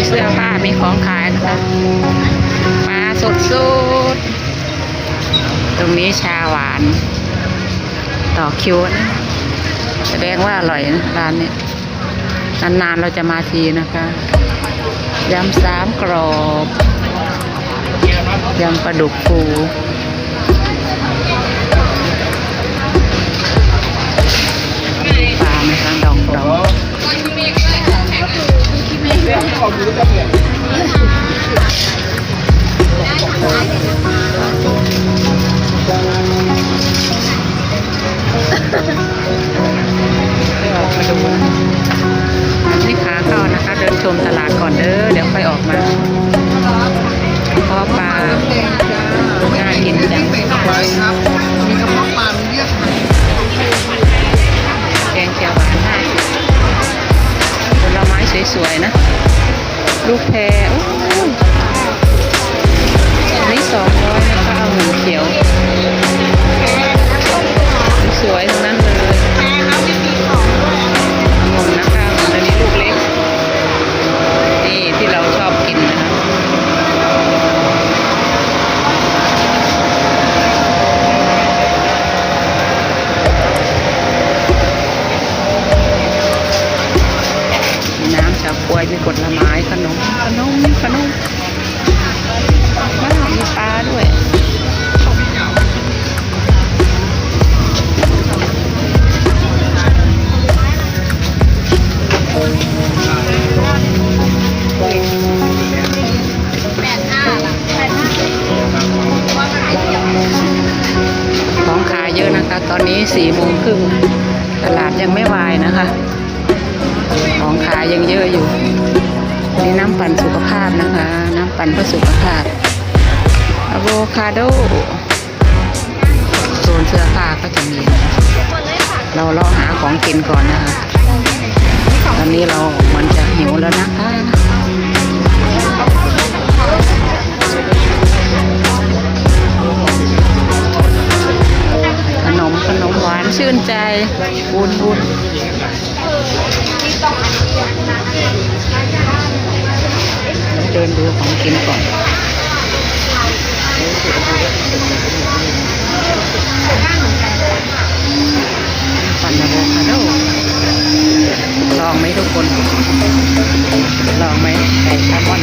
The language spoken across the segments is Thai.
มีเสื้อผ้ามีของขายนะคะปลาสดๆดตรงนี้ชาหวาน ต่อคิวนะแสดงว่าอร่อยนะร้านนี้นานๆเราจะมาทีนะคะยำสามกรอบยำปลาดุกฟูปลาไหมคะดองดอง นี่น้ำปั่นสุขภาพนะคะ น้ำปั่นเพื่อสุขภาพอะโวคาโดโซนเสื้อผ้าก็จะมี เราลอาหาของกินก่อนนะคะ ตอนนี้เรามันจะหิวแล้วนะคะขนมขนมหวานชื่นใจบุญบุญ ดินดูของกินก่อนปั่นอะโวคาโดลองไหมทุกคน ลองไหมไก่คาร์บอน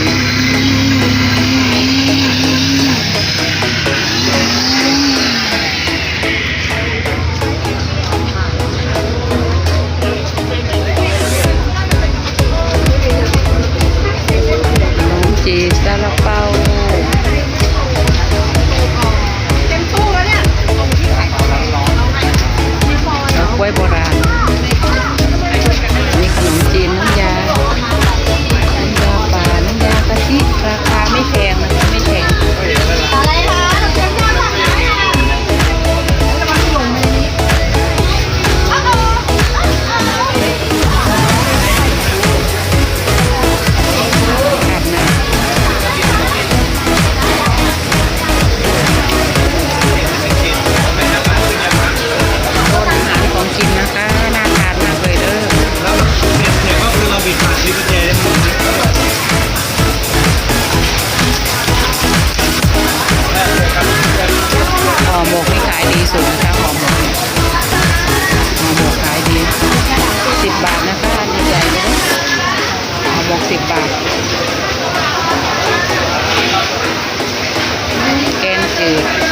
Bye.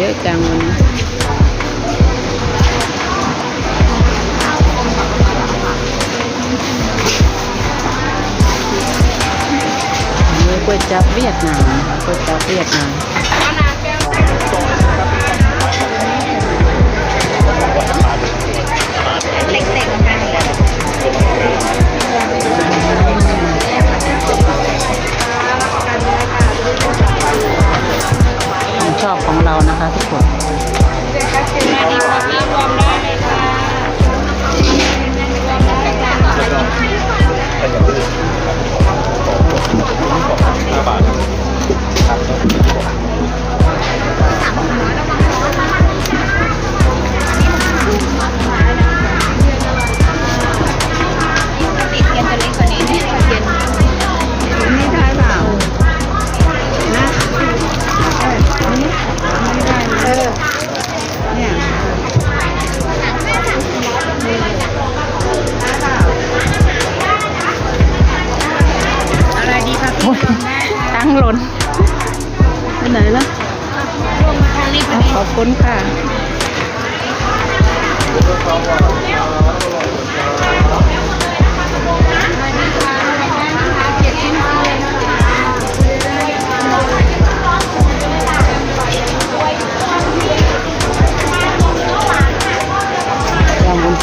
เยอะจังวันนี้ก๋วยจับเวียดนามก๋วยจับเวียดนาม อบของเรานะคะทุกคนห้าบาท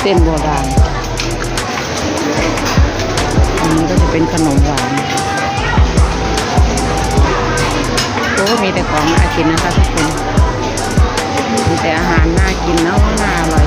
ส้นโบราณ อันนี้ก็จะเป็นขนมหวานโอ้มีแต่ของน่ากินนะคะทุกคนมีแต่อาหารน่ากินเนาะน่าอร่อย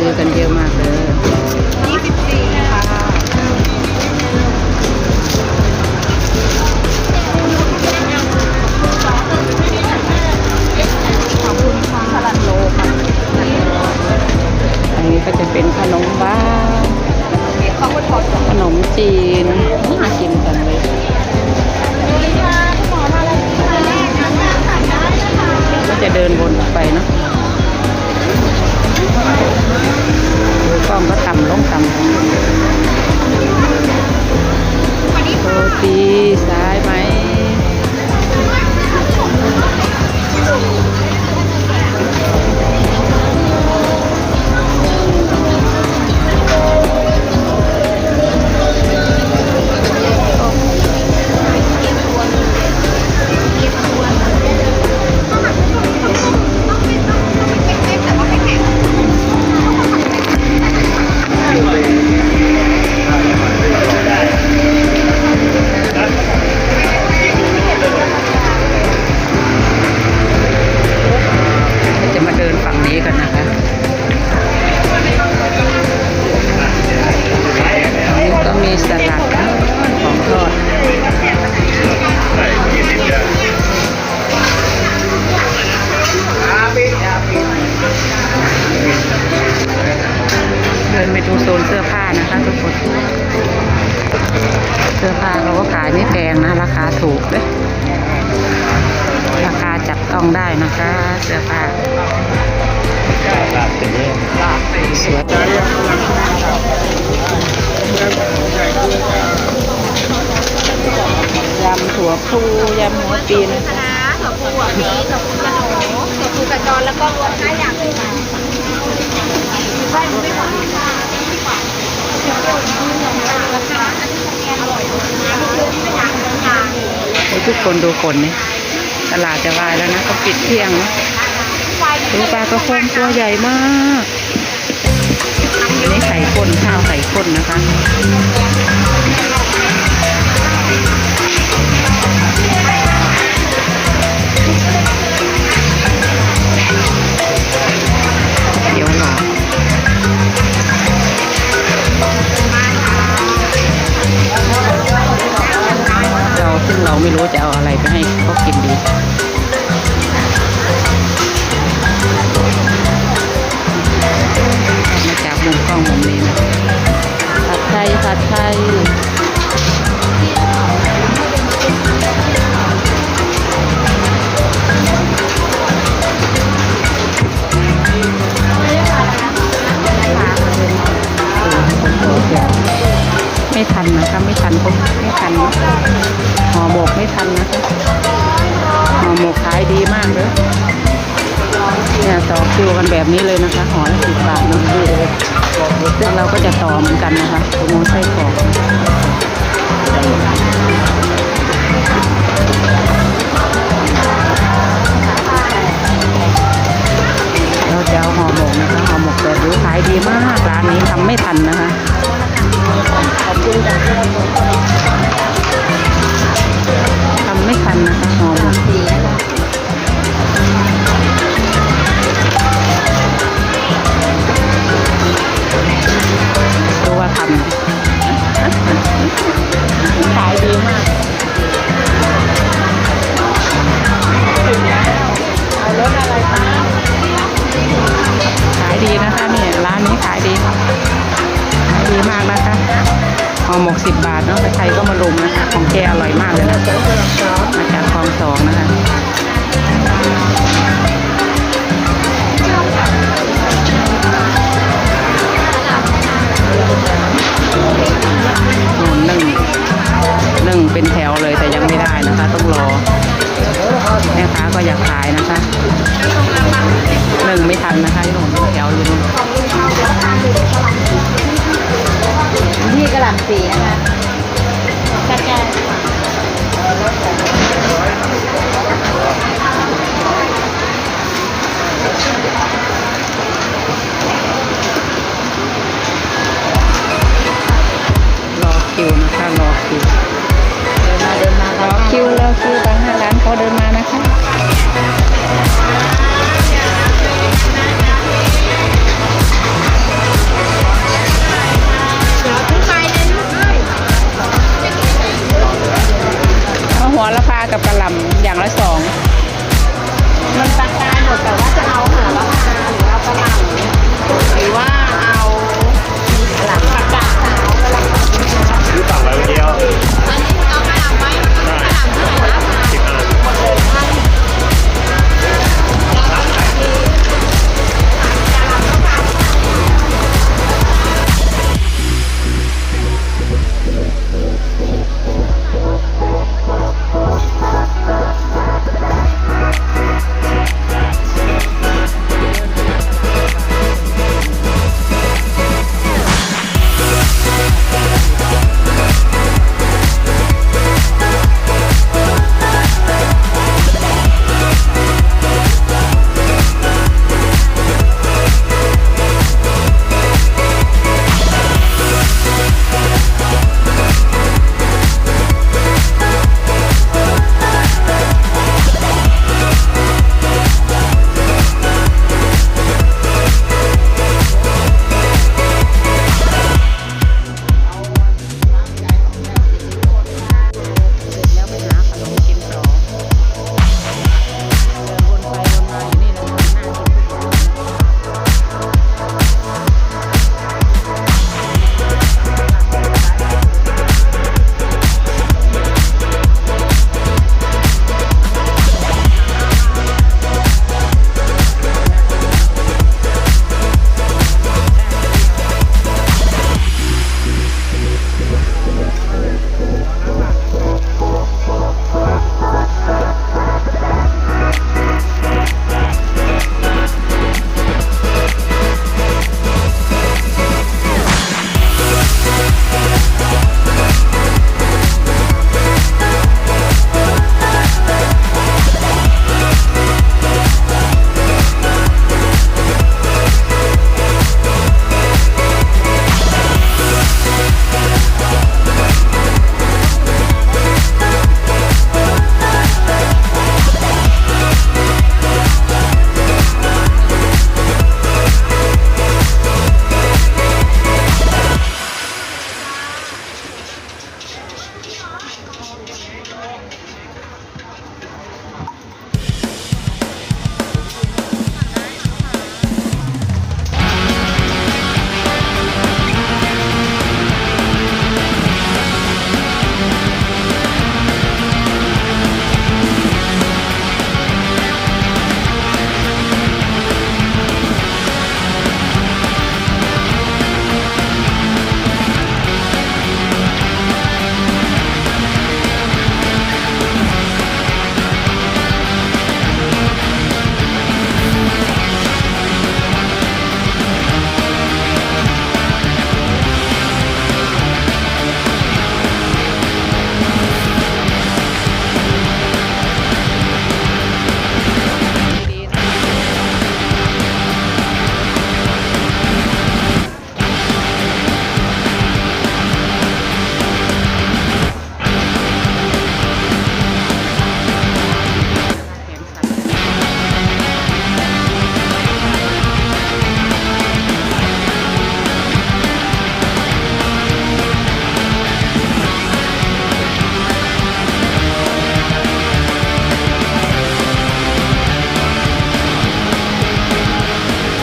ซื้อกันเยอะมากเลย24ค่ะขอบคุณค่ะสลัดโลค่ะอันนี้ก็จะเป็นขนมบ้าขอบคุณขอบคุณขนมจีนน่ากินจังเลยก็จะเดินวนไปเนาะ กล้องก็ต่ำลงต่ำโรตีซ้ายไหม ทุกคนดูคนนี่ตลาดจะวายแล้วนะเขาปิดเที่ยงนะดูปลากระพงตัวใหญ่มากอันนี้ไข่ข้นข้าวไข่ข้นนะคะ เราไม่รู้จะเอาอะไรไปให้เขากินดีมาจากมุมกล้องมุมนี้ย ต่อคิวกันแบบนี้เลยนะคะหอละสิบบาทนะคะซึ่งเราก็จะต่อเหมือนกันนะคะโมไส้กรอกเราจะเอาห่อหมกนะคะห่อหมกแบบนี้ขายดีมากร้านนี้ทำไม่ทันนะคะท หมกสิบบาทเนาะใครๆก็มาลุมนะคะ ของแกอร่อยมากเลยนะ ค่ะรอคิวเดินมาเดินมารอคิวรอคิวบางห้าร้านเขาเดินมานะคะเอาหัวละพากับกระลำ